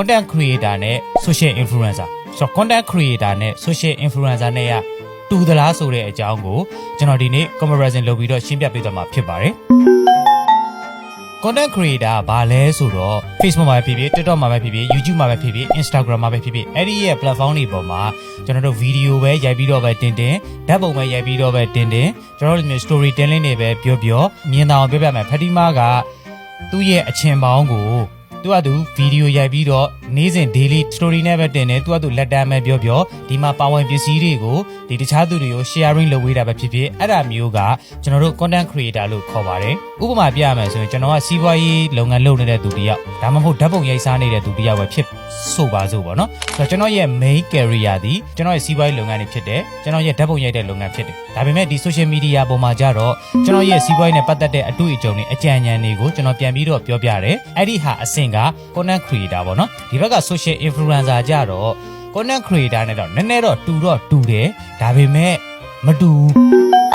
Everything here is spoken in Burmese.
content creator နဲ့ social influencer ဆိုတော့ content creator နဲ့ social influencer နဲ့ကတူသလားဆိုတဲ့အကြောင်းကိုကျွန်တော်ဒီနေ့ comparison လုပ်ပြီးတော့ရှင်းပြပေးသွားမှာဖြစ်ပါတယ် content creator ကဘာလဲဆိုတော့ Facebook မှာပဲဖြစ်ဖြစ် TikTok မှာပဲဖြစ်ဖြစ် YouTube မှာပဲဖြစ်ဖြစ် Instagram မှာပဲဖြစ်ဖြစ်အဲ့ဒီရဲ့ platform တွေပေါ်မှာကျွန်တော်တို့ video ပဲရိုက်ပြီးတော့ပဲတင်တင်ဓာတ်ပုံပဲရိုက်ပြီးတော့ပဲတင်တင်ကျွန်တော်တို့မျိုး story telling တွေပဲပြောပြောမြင်တာအောင်ပြောပြမယ်ဖတီမားကသူ့ရဲ့အချင်းပေါင်းကို သူကသူဗီဒီယိုရိုက်ပြီးတော့နေ့စဉ် daily story နဲ့ပဲတင်တယ်သူကသူလက်တမ်းပဲပြောပြောဒီမှာပါဝင်ပစ္စည်းတွေကိုဒီတခြားသူတွေကို sharing လုပ်ဝေးတာပဲဖြစ်ဖြစ်အဲ့ဒါမျိုးကကျွန်တော်တို့ content creator လို့ခေါ်ပါတယ်ဥပမာပြရမယ်ဆိုရင်ကျွန်တော်ကစီးပွားရေးလုပ်ငန်းလုပ်နေတဲ့သူတစ်ယောက်ဒါမှမဟုတ်ဓာတ်ပုံရိုက်စားနေတဲ့သူတစ်ယောက်ပဲဖြစ်ဆိုပါစို့ပေါ့နော်ဆိုတော့ကျွန်တော်ရဲ့ main career ဒီကျွန်တော်ရဲ့စီးပွားရေးလုပ်ငန်းတွေဖြစ်တယ်ကျွန်တော်ရဲ့ဓာတ်ပုံရိုက်တဲ့လုပ်ငန်းဖြစ်တယ်ဒါပေမဲ့ဒီ social media ပေါ်မှာကြတော့ကျွန်တော်ရဲ့စီးပွားရေးနဲ့ပတ်သက်တဲ့အတွေ့အကြုံတွေအကြံဉာဏ်တွေကိုကျွန်တော်ပြန်ပြီးတော့ပြောပြတယ်အဲ့ဒီဟာအဆင့်က content creator ပေါ့နော်ဒီဘက်က social influencer ကြတော့ content creator နဲ့တော့နည်းနည်းတော့တူတော့တူတယ်ဒါပေမဲ့မတူဘူး